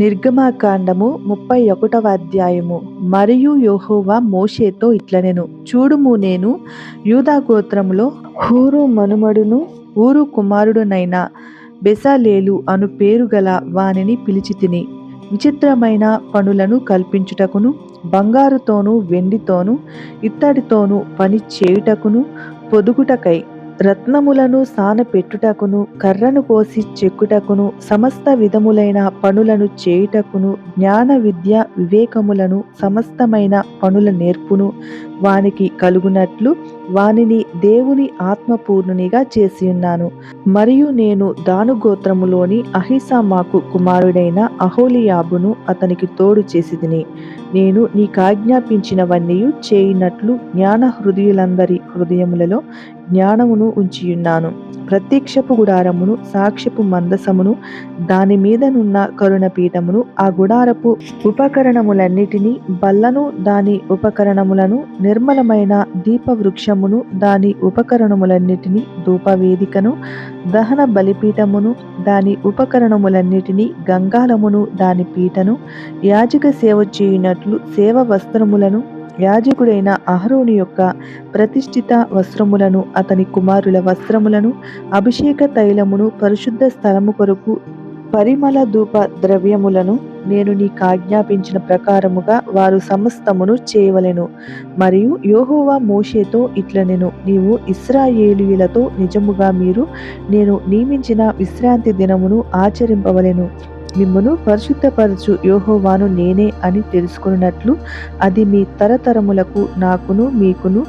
నిర్గమాకాండము ముప్పై ఒకటవ అధ్యాయము. మరియు యోహోవా మోషేతో ఇట్లనెను చూడుము నేను యూదా గోత్రములో హూరు మనుమడును ఊరు కుమారుడునైన బెసాలేలు అను పేరు గల వానిని పిలిచి తిని విచిత్రమైన పనులను కల్పించుటకును బంగారుతోను వెండితోను ఇత్తడితోను పని చేయుటకును పొదుగుటకై రత్నములను సానపెట్టుటకును కర్రను కోసి చెక్కుటకును సమస్త విధములైన పనులను చేయుటకును జ్ఞాన విద్య వివేకములను సమస్తమైన పనుల నేర్పును. వానికి కలుగునట్లు వానిని దేవుని ఆత్మపూర్ణునిగా చేసి ఉన్నాను. మరియు నేను దాను గోత్రములోని అహిసామాకు కుమారుడైన అహోలియాబును అతనికి తోడు చేసిదిని నేను నీకాజ్ఞాపించినవన్నీ చేయినట్లు జ్ఞాన హృదయులందరి హృదయములలో జ్ఞానమును ఉంచియున్నాను. ప్రత్యక్షపు గుడారమును సాక్ష్యపు మందసమును దాని మీదనున్న కరుణపీఠమును ఆ గుడారపు ఉపకరణములన్నిటినీ బల్లను దాని ఉపకరణములను నిర్మలమైన దీపవృక్షమును దాని ఉపకరణములన్నిటినీ ధూపవేదికను దహన బలిపీఠమును దాని ఉపకరణములన్నిటినీ గంగాలమును దాని పీటను యాజక సేవ చేయునట్లు సేవ వస్త్రములను యాజకుడైన అహరోని యొక్క ప్రతిష్ఠిత వస్త్రములను అతని కుమారుల వస్త్రములను అభిషేక తైలమును పరిశుద్ధ స్థలము కొరకు పరిమళ ధూప ద్రవ్యములను నేను నీకు ఆజ్ఞాపించిన ప్రకారముగా వారు సమస్తమును చేయవలెను. మరియు యోహోవా మోషేతో ఇట్లనెను. నీవు ఇస్రాయేలీయులతో నిజముగా మీరు నేను నియమించిన విశ్రాంతి దినమును ఆచరింపవలెను. మిమ్మను పరిశుద్ధపరచు యోహోవాను నేనే అని తెలుసుకున్నట్లు అది మీ తరతరములకు నాకును మీకును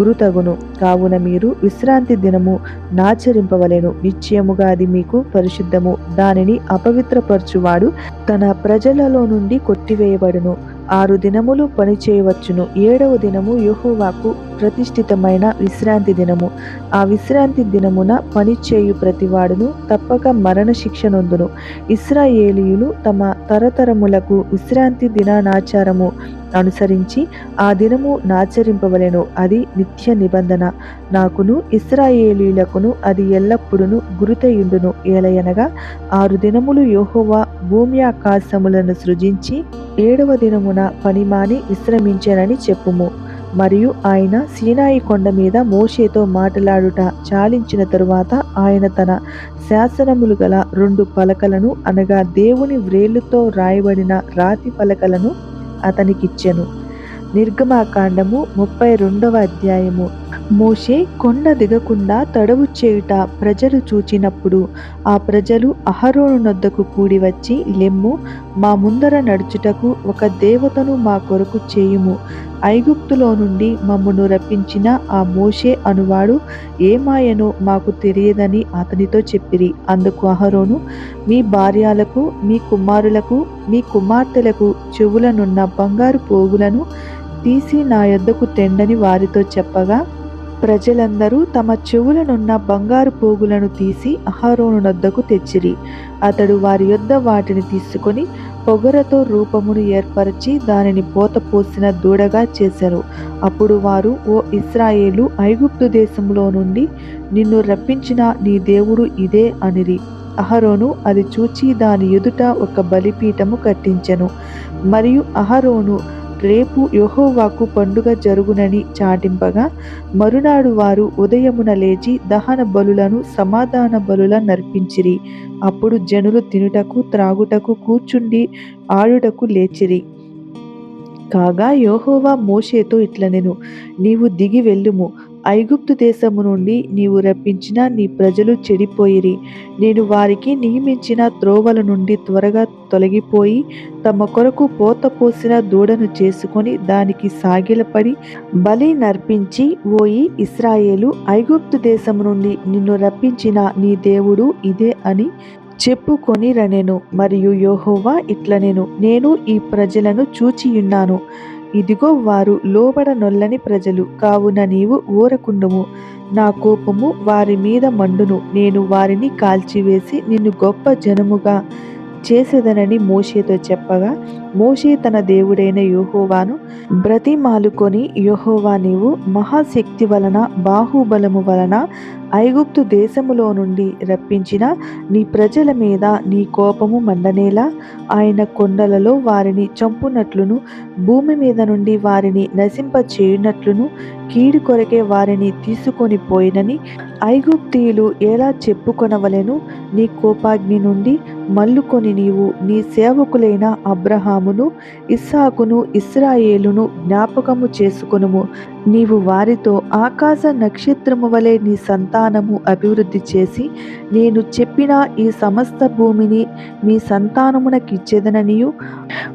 గురుతగును. కావున మీరు విశ్రాంతి దినము నాచరింపవలెను. నిశ్చయముగా అది మీకు పరిశుద్ధము. దానిని అపవిత్రపరచువాడు తన ప్రజలలో నుండి కొట్టివేయబడును. ఆరు దినములు పని చేయవచ్చును ఏడవ దినము యహోవాకు ప్రతిష్ఠితమైన విశ్రాంతి దినము. ఆ విశ్రాంతి దినమున పని చేయు ప్రతివాడును తప్పక మరణ శిక్ష నొందును ఇస్రాయేలీయులు తమ తరతరములకు విశ్రాంతి దినానాచారము. అనుసరించి ఆ దినము నాచరింపవలెను. అది నిత్య నిబంధన. నాకును ఇస్రాయేలీలకును అది ఎల్లప్పుడూ గురుతయుండును. ఏలయనగా ఆరు దినములు యోహోవా భూమి ఆకాశములను సృజించి ఏడవ దినమున పనిమాని విశ్రమించానని చెప్పుము. మరియు ఆయన సీనాయి కొండ మీద మోషేతో మాట్లాడుట చాలించిన తరువాత ఆయన తన శాసనములు గల రెండు పలకలను అనగా దేవుని వ్రేలుతో రాయబడిన రాతి పలకలను అతనికిచ్చెను. నిర్గమాకాండము ముప్పై రెండవ అధ్యాయము. మోషే కొండ దిగకుండా తడవు చేయుట ప్రజలు చూచినప్పుడు ఆ ప్రజలు అహరోను నొద్దకు కూడి వచ్చి లెమ్ము మా ముందర నడుచుటకు ఒక దేవతను మా కొరకు చేయుము. ఐగుప్తులో నుండి మమ్మను రప్పించిన ఆ మోషే అనువాడు ఏమాయనో మాకు తెలియదని అతనితో చెప్పిరి. అందుకు అహరోను మీ భార్యలకు మీ కుమారులకు మీ కుమార్తెలకు చెవులనున్న బంగారు పోగులను తీసి నా యొద్దకు తెండని వారితో చెప్పగా ప్రజలందరూ తమ చెవులనున్న బంగారు పోగులను తీసి అహరోను నొద్దకు తెచ్చిరి. అతడు వారి యొద్ద వాటిని తీసుకొని పొగరతో రూపమును ఏర్పరచి దానిని పోత పోసిన దూడగా చేశారు. అప్పుడు వారు ఓ ఇస్రాయేలు ఐగుప్తు దేశంలో నుండి నిన్ను రప్పించిన నీ దేవుడు ఇదే అనిరి. అహరోను అది చూచి దాని ఎదుట ఒక బలిపీఠము కట్టించెను. మరియు అహరోను రేపు యహోవాకు పండుగ జరుగునని చాటింపగా మరునాడు వారు ఉదయమున లేచి దహన బలులను సమాధాన బలుల నర్పించిరి. అప్పుడు జనులు తినుటకు త్రాగుటకు కూర్చుండి ఆడుటకు లేచిరి. కాగా యోహోవా మోషేతో ఇట్లనెను నీవు దిగి వెళ్ళుము. ఐగుప్తు దేశము నుండి నీవు రప్పించిన నీ ప్రజలు చెడిపోయిరి. నేను వారికి నియమించిన త్రోవల నుండి త్వరగా తొలగిపోయి తమ కొరకు పోత పోసిన దూడను చేసుకొని దానికి సాగిలపడి బలి నర్పించి ఓయి ఇస్రాయేలు ఐగుప్తు దేశము నుండి నిన్ను రప్పించిన నీ దేవుడు ఇదే అని చెప్పుకొని రనెను మరియు యోహోవా ఇట్లనెను. నేను ఈ ప్రజలను చూచియున్నాను. ఇదిగో వారు లోబడ నొల్లని ప్రజలు కావున నీవు ఊరకుండుము. నా కోపము వారి మీద మండును నేను వారిని కాల్చివేసి నిన్ను గొప్ప జనముగా చేసేదనని మోషేతో చెప్పగా మోషే తన దేవుడైన యోహోవాను బ్రతిమాలుకొని యోహోవా నీవు మహాశక్తి వలన బాహుబలము వలన ఐగుప్తు దేశములో నుండి రప్పించిన నీ ప్రజల మీద నీ కోపము మండనేలా? ఆయన కొండలలో వారిని చంపునట్లును భూమి మీద నుండి వారిని నశింప చేయునట్లును కీడు కొరకే వారిని తీసుకొని పోయినని ఐగుప్తీయులు ఎలా చెప్పుకొనవలెను? నీ కోపాగ్ని నుండి మల్లుకొని నీవు నీ సేవకులైన అబ్రహామును ఇస్సాకును ఇస్రాయేలును జ్ఞాపకము చేసుకొనుము. నీవు వారితో ఆకాశ నక్షత్రము వలె నీ సంతానము అభివృద్ధి చేసి నేను చెప్పిన ఈ సమస్త భూమిని మీ సంతానమునకిచ్చేదననియు.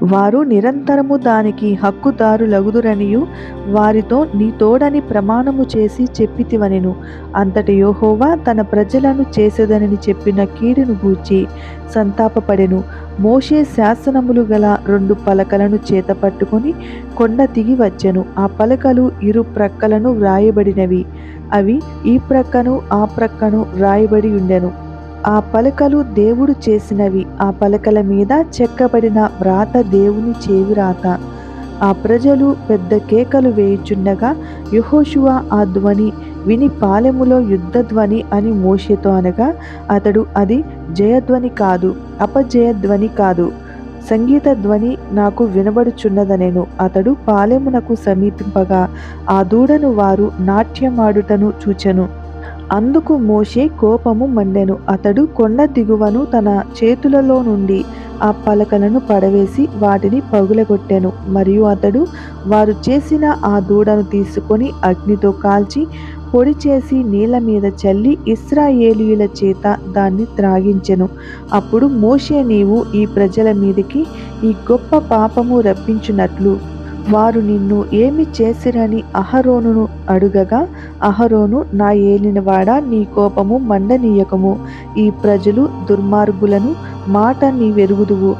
వారు నిరంతరము దానికి హక్కుదారులగుదురనియు. వారితో నీ తోడని ప్రమాణము చేసి చెప్పితివనెను. అంతటి యోహోవా తన ప్రజలను చేసేదనని చెప్పిన కీడును గూర్చి సంతాపపడెను. మోషే శాసనములు గల రెండు పలకలను చేత పట్టుకొని కొండ దిగి వచ్చెను. ఆ పలకలు ఇరు ప్రక్కలను వ్రాయబడినవి. అవి ఈ ప్రక్కను ఆ ప్రక్కను వ్రాయబడి ఉండెను. ఆ పలకలు దేవుడు చేసినవి. ఆ పలకల మీద చెక్కబడిన వ్రాత దేవుని చేవి రాత ఆ ప్రజలు పెద్ద కేకలు వేయుచుండగా యెహోషువ ఆ ధ్వని విని పాలెములో యుద్ధ ధ్వని అని మోషేతో అనగా అతడు అది జయధ్వని కాదు అపజయధ్వని కాదు. సంగీత ధ్వని నాకు వినబడుచున్నదనేను అతడు పాలెమునకు సమీపింపగా ఆ దూడను వారు నాట్యమాడుటను చూచెను. అందుకు మోషే కోపము మండెను అతడు కొండ దిగువను తన చేతులలో నుండి ఆ పలకలను పడవేసి వాటిని పగులగొట్టెను. మరియు అతడు వారు చేసిన ఆ దూడను తీసుకొని అగ్నితో కాల్చి పొడి చేసి నీళ్ళ మీద చల్లి ఇస్రాయేలీయుల చేత దాన్ని త్రాగించెను. అప్పుడు మోషే నీవు ఈ ప్రజల మీదకి ఈ గొప్ప పాపము రప్పించున్నట్లు వారు నిన్ను ఏమి చేసిరని అహరోనును అడుగగా అహరోను నా ఏలినవాడా నీ కోపము మండనీయకము ఈ ప్రజలు దుర్మార్గులను మాట నీ వెరుగుదువు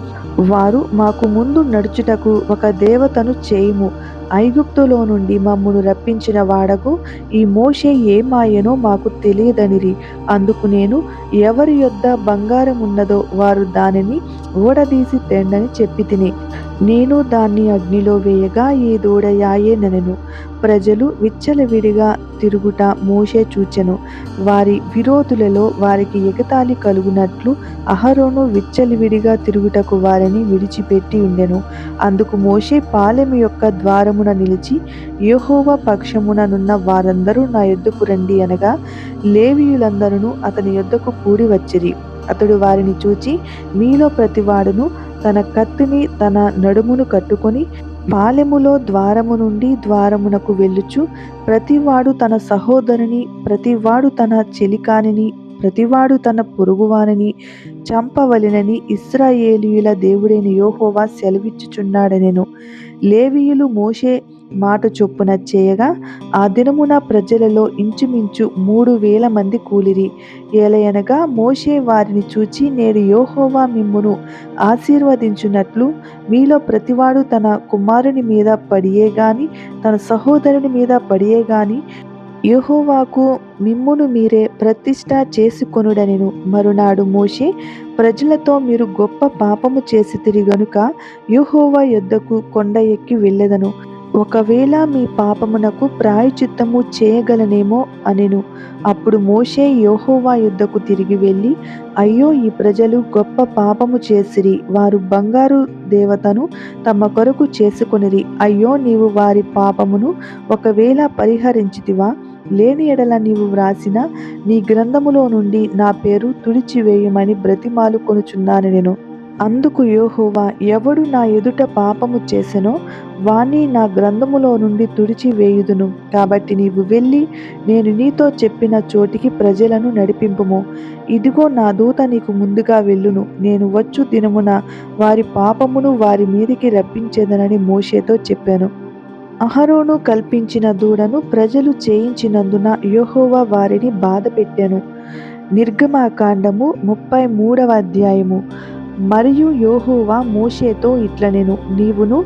వారు మాకు ముందు నడుచుటకు ఒక దేవతను చేయుము. ఐగుప్తులో నుండి మమ్మును రప్పించిన వాడకు ఈ మోషే ఏమాయనో మాకు తెలియదనిరి. అందుకు నేను ఎవరి యొద్ద బంగారం ఉన్నదో వారు దానిని ఊడదీసి తెండని చెప్పి తిని నేను దాన్ని అగ్నిలో వేయగా ఈ దూడయాయేనెను ప్రజలు విచ్చలవిడిగా తిరుగుట మోషే చూచెను. వారి విరోధులలో వారికి ఎగతాళి కలుగునట్లు అహరోను విచ్చలివిడిగా తిరుగుటకు వారిని విడిచిపెట్టి ఉండెను. అందుకు మోషే పాలెము యొక్క ద్వారమున నిలిచి యహోవ పక్షముననున్న వారందరూ నా యొద్దకు రండి అనగా లేవీయులందరూ అతని యొద్దకు కూడి వచ్చిరి. అతడు వారిని చూచి మీలో ప్రతివాడును తన కత్తిని తన నడుమును కట్టుకొని పాలెములో ద్వారము నుండి ద్వారమునకు వెళ్ళుచు ప్రతివాడు తన సహోదరుని ప్రతివాడు తన చెలికానిని ప్రతివాడు తన పొరుగువానిని చంపవలెనని ఇస్రాయేలీయుల దేవుడైన యోహోవా సెలవిచ్చుచున్నాడనెను. లేవీయులు మోషే మాట చొప్పున చేయగా ఆ దినమున ప్రజలలో ఇంచుమించు మూడు వేల మంది కూలిరి. ఏలయనగా మోషే వారిని చూచి నేడు యోహోవా మిమ్మును ఆశీర్వదించున్నట్లు మీలో ప్రతివాడు తన కుమారుని మీద పడియే గాని తన సహోదరుని మీద పడియే గాని యహోవాకు మిమ్మును మీరే ప్రతిష్ట చేసుకొనుడనెను. మరునాడు మోషే ప్రజలతో మీరు గొప్ప పాపము చేసి తిరిగనుక యుహోవా యొద్దకు కొండ ఎక్కి వెళ్ళెదను. ఒకవేళ మీ పాపమునకు ప్రాయచిత్తము చేయగలనేమో అనెను. అప్పుడు మోషే యోహోవా యుద్ధకు తిరిగి వెళ్ళి అయ్యో ఈ ప్రజలు గొప్ప పాపము చేసిరి. వారు బంగారు దేవతను తమ కొరకు చేసుకొనిరి. అయ్యో నీవు వారి పాపమును ఒకవేళ పరిహరించితివా? లేని ఎడల నీవు వ్రాసిన నీ గ్రంథములో నుండి నా పేరు తుడిచివేయమని బ్రతిమాలు కొనుచున్నాను నేను అందుకు యోహోవా ఎవడు నా ఎదుట పాపము చేసెనో వాణ్ణి నా గ్రంథములో నుండి తుడిచి వేయుదును కాబట్టి నీవు వెళ్ళి నేను నీతో చెప్పిన చోటికి ప్రజలను నడిపింపుము. ఇదిగో నా దూత నీకు ముందుగా వెళ్ళును. నేను వచ్చు దినమున వారి పాపమును వారి మీదికి రప్పించేదనని మోషేతో చెప్పాను. అహరోను కల్పించిన దూడను ప్రజలు చేయించినందున యోహోవా వారిని బాధ పెట్టెను నిర్గమాకాండము ముప్పై మూడవ అధ్యాయము. మరియు యోహోవా మోషేతో ఇట్లనెను. నీవును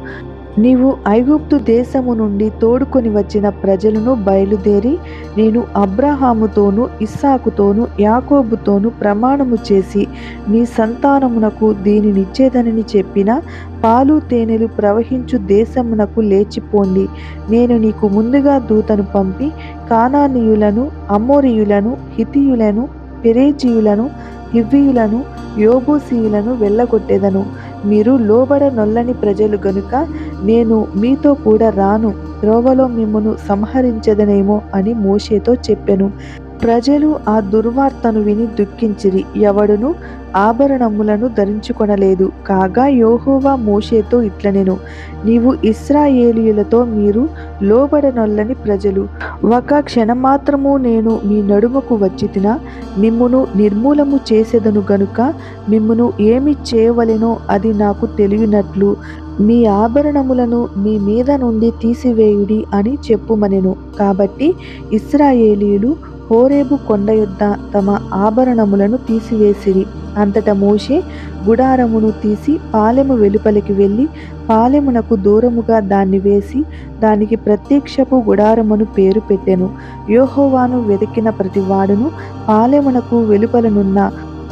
నీవు ఐగుప్తు దేశము నుండి తోడుకొని వచ్చిన ప్రజలను బయలుదేరి నేను అబ్రహాముతోనూ ఇస్సాకుతోనూ యాకోబుతోనూ ప్రమాణము చేసి నీ సంతానమునకు దీనినిచ్చేదనని చెప్పిన పాలు తేనెలు ప్రవహించు దేశమునకు లేచిపోండి నేను నీకు ముందుగా దూతను పంపి కానానీయులను అమోరియులను హితియులను పెరేజీయులను హివ్వీయులను యోబూసీయులను వెళ్ళగొట్టెదను. మీరు లోబడ నొల్లని ప్రజలు గనుక నేను మీతో కూడా రాను. త్రోవలో మిమ్మను సంహరించదనేమో అని మోషేతో చెప్పెను. ప్రజలు ఆ దుర్వార్తను విని దుఃఖించిరి. ఎవడును ఆభరణములను ధరించుకొనలేదు. కాగా యోహోవా మోషేతో ఇట్లనెను. నీవు ఇస్రాయేలీయులతో మీరు లోబడనొల్లని ప్రజలు. ఒక క్షణమాత్రము నేను మీ నడుమకు వచ్చి తిన మిమ్మును నిర్మూలము చేసేదను గనుక మిమ్మును ఏమి చేయవలెనో అది నాకు తెలియనట్లు మీ ఆభరణములను మీ మీద నుండి తీసివేయుడి అని చెప్పుమనెను. కాబట్టి ఇస్రాయేలీలు హోరేబు కొండ యొద్ద తమ ఆభరణములను తీసివేసిరి. అంతట మోషే గుడారమును తీసి పాలెము వెలుపలికి వెళ్ళి పాలెమునకు దూరముగా దాన్ని వేసి దానికి ప్రత్యక్షపు గుడారమును పేరు పెట్టెను. యోహోవాను వెతికిన ప్రతివాడును పాలెమునకు వెలుపలనున్న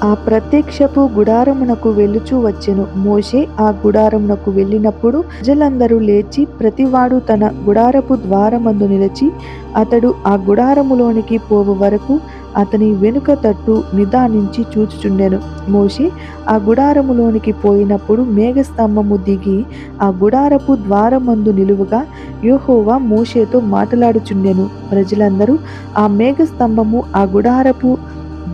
ఆ ప్రత్యక్షపు గుడారమునకు వెళ్ళుచూ వచ్చెను. మోషే ఆ గుడారమునకు వెళ్ళినప్పుడు ప్రజలందరూ లేచి ప్రతివాడు తన గుడారపు ద్వారమందు నిలిచి అతడు ఆ గుడారములోనికి పోవు వరకు అతని వెనుక తట్టు నిదానించి చూచుచుండెను. మోషే ఆ గుడారములోనికి పోయినప్పుడు మేఘస్తంభము దిగి ఆ గుడారపు ద్వారమందు నిలువుగా యోహోవా మోషేతో మాట్లాడుచుండెను. ప్రజలందరూ ఆ మేఘస్తంభము ఆ గుడారపు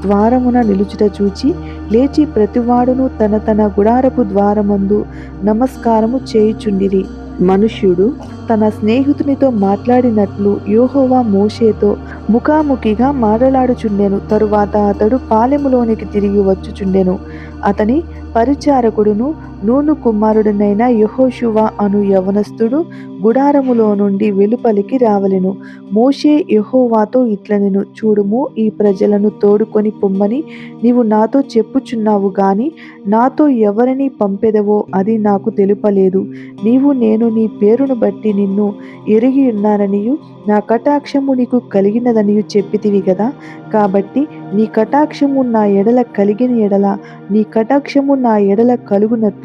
ద్వారమున నిలుచుట చూచి లేచి ప్రతివాడును తన తన గుడారపు ద్వారమందు నమస్కారము చేయుచుండిరి. మనుష్యుడు తన స్నేహితునితో మాట్లాడినట్లు యోహోవా మోషేతో ముఖాముఖిగా మాట్లాడుచుండెను. తరువాత అతడు పాలెములోనికి తిరిగి వచ్చుచుండెను. అతని పరిచారకుడును నూను కుమారుడునైన యహోశువ అను యవనస్థుడు గుడారములో నుండి వెలుపలికి రావలెను. మోషే యహోవాతో ఇట్లనెను చూడుము ఈ ప్రజలను తోడుకొని పొమ్మని నీవు నాతో చెప్పుచున్నావు గాని నాతో ఎవరిని పంపెదవో అది నాకు తెలుపలేదు. నీవు నేను నీ పేరును బట్టి నిన్ను ఎరిగి ఉన్నాననియు నా కటాక్షము నీకు కలిగినదనియు చెప్పితివి కదా కాబట్టి నీ కటాక్షము నా ఎడల కలిగిన ఎడల నీ కటాక్షము నా ఎడల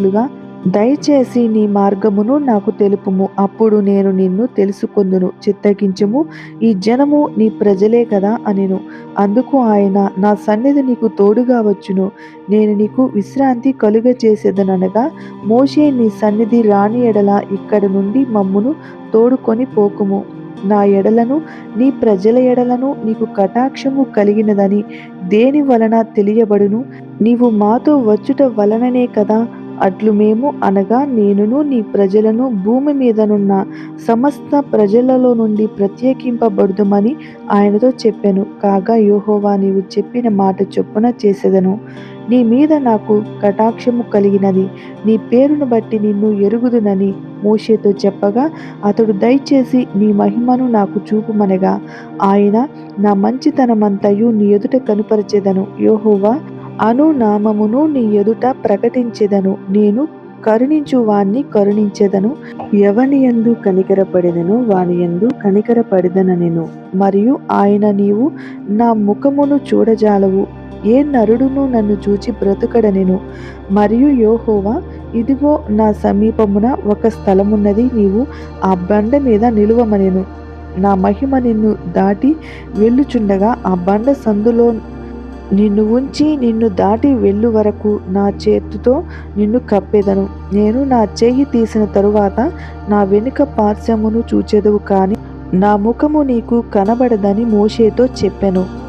చెప్పినట్లుగా దయచేసి నీ మార్గమును నాకు తెలుపుము. అప్పుడు నేను నిన్ను తెలుసుకొందును. చిత్తగించము. ఈ జనము నీ ప్రజలే కదా అనెను. అందుకు ఆయన నా సన్నిధి నీకు తోడుగా వచ్చును. నేను నీకు విశ్రాంతి కలుగ చేసేదనగా మోషే నీ సన్నిధి రాని ఎడల ఇక్కడ నుండి మమ్మును తోడుకొని పోకుము. నా ఎడలను నీ ప్రజల ఎడలను నీకు కటాక్షము కలిగినదని దేని వలన తెలియబడును? నీవు మాతో వచ్చుట వలననే కదా అట్లు మేము అనగా నేనును నీ ప్రజలను భూమి మీదనున్న సమస్త ప్రజలలో నుండి ప్రత్యేకింపబడుదమని ఆయనతో చెప్పాను. కాగా యోహోవా నీవు చెప్పిన మాట చొప్పున చేసేదను. నీ మీద నాకు కటాక్షము కలిగినది. నీ పేరును బట్టి నిన్ను ఎరుగుదునని మోషేతో చెప్పగా అతడు దయచేసి నీ మహిమను నాకు చూపుమనగా. ఆయన నా మంచితనమంతయు నీ ఎదుట కనుపరచెదను. యోహోవా అనునామమును నీ ఎదుట ప్రకటించెదను. నేను కరుణించు వాణ్ణి కరుణించెదను. ఎవని ఎందు కనికరపడెదను వాని ఎందు కనికరపడదనెను మరియు ఆయన నీవు నా ముఖమును చూడజాలవు. ఏ నరుడును నన్ను చూచి బ్రతుకడనెను. మరియు యోహోవా ఇదిగో నా సమీపమున ఒక స్థలమున్నది. నీవు ఆ బండ మీద నిలువమనెను. నా మహిమ నిన్ను దాటి వెళ్ళుచుండగా ఆ బండ సందులో నిన్ను ఉంచి నిన్ను దాటి వెళ్ళు వరకు నా చేతితో నిన్ను కప్పెదను. నేను నా చెయ్యి తీసిన తరువాత నా వెనుక పార్శ్వమును చూచెదవు కానీ నా ముఖము నీకు కనబడదని మోషేతో చెప్పెను.